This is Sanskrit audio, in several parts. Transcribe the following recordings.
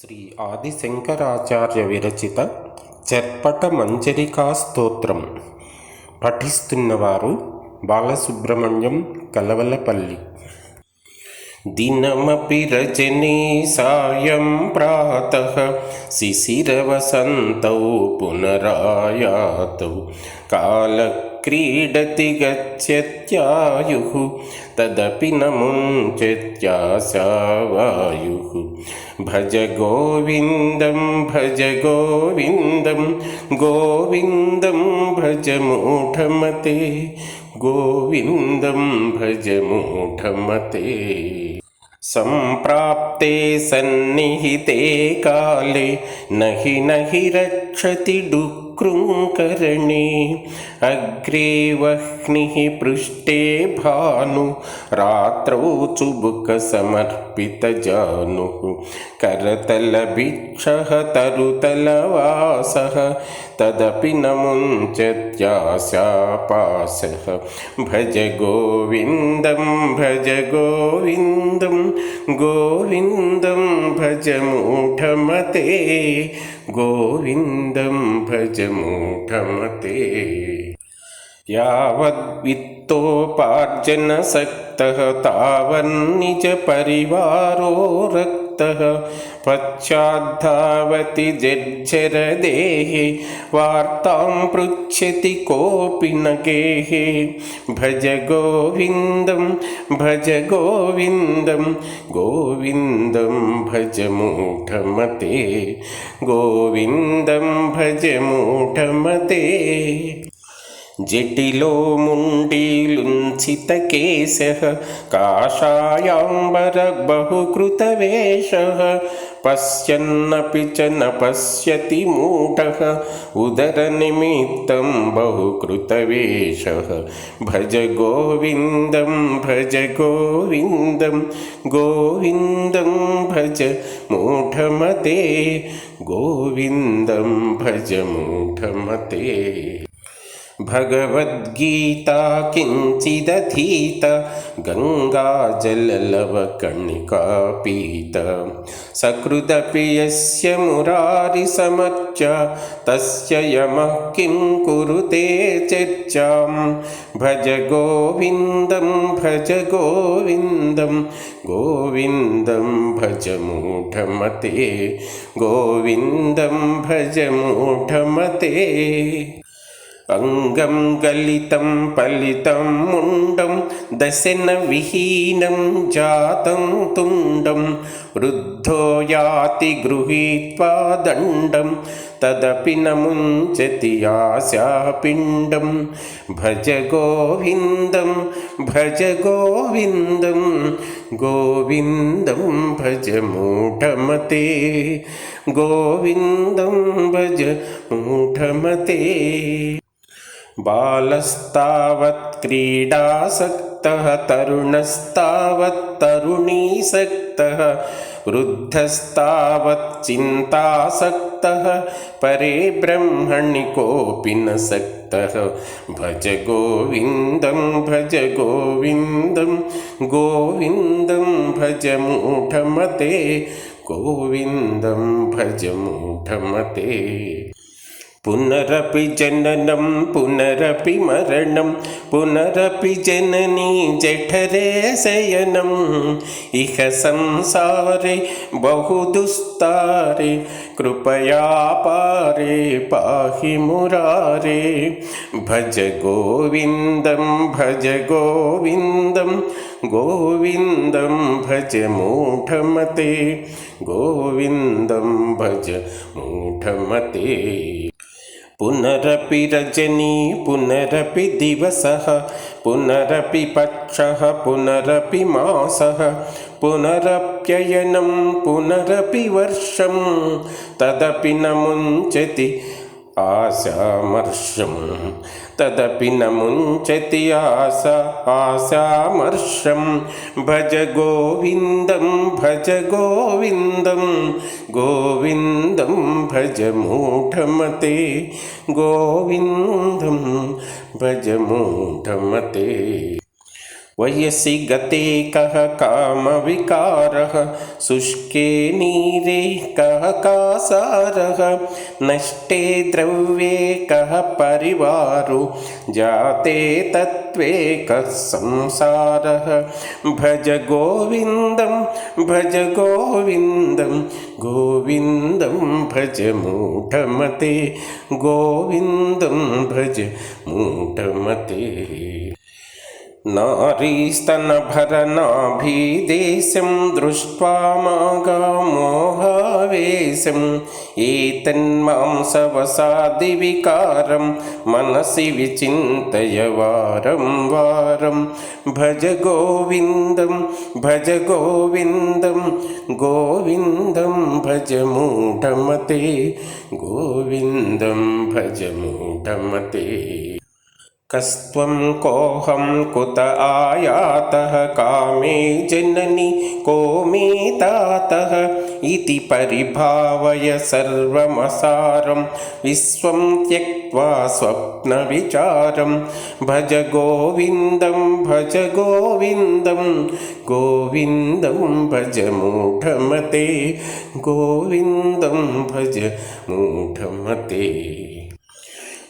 శ్రీ ఆదిశంకరాచార్య విరచిత చెర్పట మంచరికా స్తోత్రం. పఠిస్తున్నవారు బాలసుబ్రహ్మణ్యం కలవలపల్లి. దినమపి రజనీ సాయం ప్రాత శిశిరవసంతౌ పునరాయాత. కాళ कालक्रीडति गच्छत्यायुः तदपि न मुञ्चत्याशावायुः भज गोविन्दं भज गोविन्दं गोविन्दं भज मूढमते गोविन्दं भज मूढमते सम्प्राप्ते सन्निहिते काले नहि नहि रक्षति डुक्रुङ्करणे अग्रे वह्निः पृष्ठे भानु रात्रौ चुबुकसमर्पितजानुः करतलभिक्षः तरुतलवासः तदपि न मुञ्चत्याशापाशः भज गोविन्दं भज गोविन्दं गोविन्दं भज मूढमते गोविन्दं भज मूढमते। यावद्वित्तोपार्जनसक्तः तावन्निजपरिवारो रक्तः पश्चाद्धावति जर्जरदेहे वार्तां पृच्छति कोऽपि न गेहे। भज गोविन्दं भज गोविन्दं गोविन्दं भज मूढमते, गोविन्दं भज मूढमते। जटिलो मुण्डीलुञ्छितकेशः काषायाम्बरबहुकृतवेषः पश्यन्नपि च न पश्यति मूढः उदरनिमित्तं बहुकृतवेषः भज गोविन्दं भज गोविन्दं गोविन्दं भज मूढमते गोविन्दं भज मूढमते भगवद्गीता किञ्चिदधीत गङ्गाजललवकणिकापीत। सकृदपि यस्य मुरारिसमर्च तस्य यमः किं कुरुते चर्चां भज गोविन्दं भज गोविन्दं गोविन्दं भज मूढमते गोविन्दं भज मूढमते అంగం గలితం ఫలితం ముండం దశన విహీనం జాతం తుండం వృద్ధో యాతి గృహీత్వా దండం తదపి నముంచతి ఆశాపిండం భజ గోవిందం భజ గోవిందం గోవిందం భజ మూఢమతే గోవిందం భజ మూఢమతే बालस्तावत् क्रीडासक्तः तरुणस्तावत् तरुणीसक्तः वृद्धस्तावत् चिन्तासक्तः परे ब्रह्मणि कोऽपि न सक्तः। भज गोविन्दं भज गोविन्दं गोविन्दं भज मूढमते गोविन्दं भज मूढमते പുനരപി ജനനം പുനരപി മരണം പുനരപി ജനനീ ജഠരേ ശയനം. ഇഹ സംസാരേ ബഹുദുസ്താരേ കൃപയാ പാരേ പാഹി മുരാരേ. ഭജ ഗോവിന്ദം ഭജ ഗോവിന്ദം ഗോവിന്ദം ഭജ മൂഢമതേ ഗോവിന്ദം ഭജ മൂഢമതേ. पुनरपि रजनी पुनरपि दिवसः पुनरपि पक्षः पुनरपि मासः पुनरप्ययनं पुनरपि वर्षं तदपि न मुञ्चति ఆశామర్షం తదపి నముంచతి ఆశ ఆశామర్షం. భజ గోవిందం భజ గోవిందం. గోవిందం భజ మూఢమతే గోవిందం భజ మూఢమతే. वयसि गते कः कामविकारः? शुष्के नीरे कः कासारः? नष्टे द्रव्ये कः परिवारो? जाते तत्त्वे कः संसारः? भज गोविन्दं भज गोविन्दं गोविन्दं भज मूढमते गोविन्दं भज मूढमते नारीस्तनभरनाभिदेशं दृष्ट्वा मागामोहावेशम् एतन्मांसवसादिविकारं मनसि विचिन्तय वारं वारं भज गोविन्दं भज गोविन्दं गोविन्दं भज मूढमते गोविन्दं भज मूढमते कस्त्वं कोऽहं कुत आयातः कामे जननि को मे तातः इति परिभावय सर्वमसारं विश्वं त्यक्त्वा स्वप्नविचारं। भज गोविन्दं भज गोविन्दं गोविन्दं भज मूढमते गोविन्दं भज मूढमते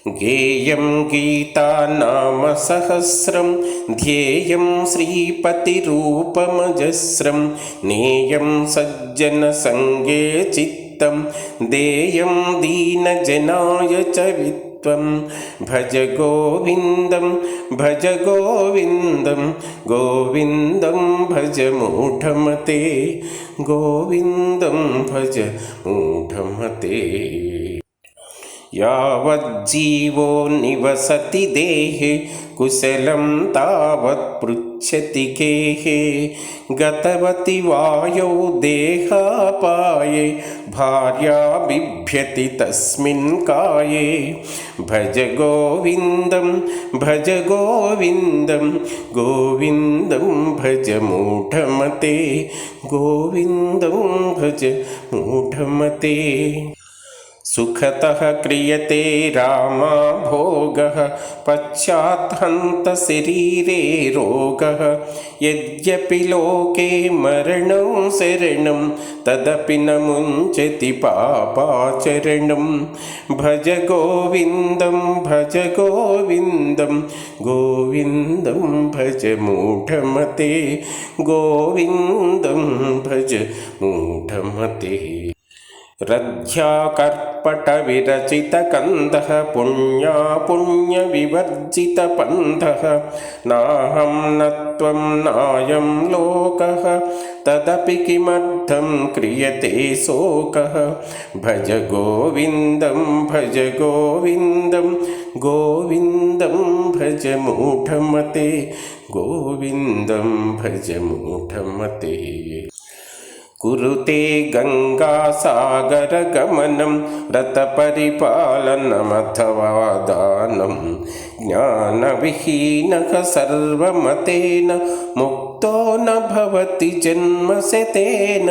गेयं गीतानामसहस्रं ध्येयं श्रीपतिरूपमजस्रं नेयं सज्जनसङ्गे चित्तं देयं दीनजनाय च वित्वं। भज गोविन्दं भज गोविन्दं गोविन्दं भज मूढमते गोविन्दं भज मूढमते यावज्जीवो निवसति देहे कुशलं तावत् पृच्छति केहे। गतवति वायौ देहापाये भार्या बिभ्यति तस्मिन् काये। भज गोविन्दं भज गोविन्दं गोविन्दं भज मूढमते गोविन्दं भज मूढमते सुखतः क्रियते रामा भोगः पश्चात्हन्तशरीरे रोगः। यद्यपि लोके मरणं शरणं तदपि न मुञ्चति पापाचरणं। भज गोविन्दं भज गोविन्दं गोविन्दं भज मूढमते गोविन्दं भज मूढमते रथ्याकर्पटविरचितकन्धः पुण्या पुण्यविवर्जितपन्थः नाहं न त्वं नायं लोकः तदपि किमर्थं क्रियते शोकः भज गोविन्दं भज गोविन्दं गोविन्दं भज मूढमते गोविन्दं भज मूढमते कुरुते गङ्गासागरगमनं व्रतपरिपालनमथवा दानं ज्ञानविहीनः सर्वमतेन मुक्तो न भवति जन्मशतेन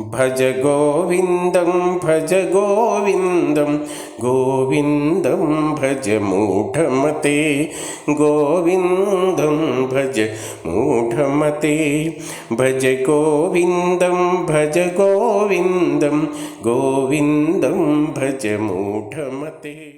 भज गोविन्दं भज गोविन्दं गोविन्दं भज मूढमते। गोविन्दं भज मूढमते। भज गोविन्दं भज गोविन्दं गोविन्दं भज मूढमते।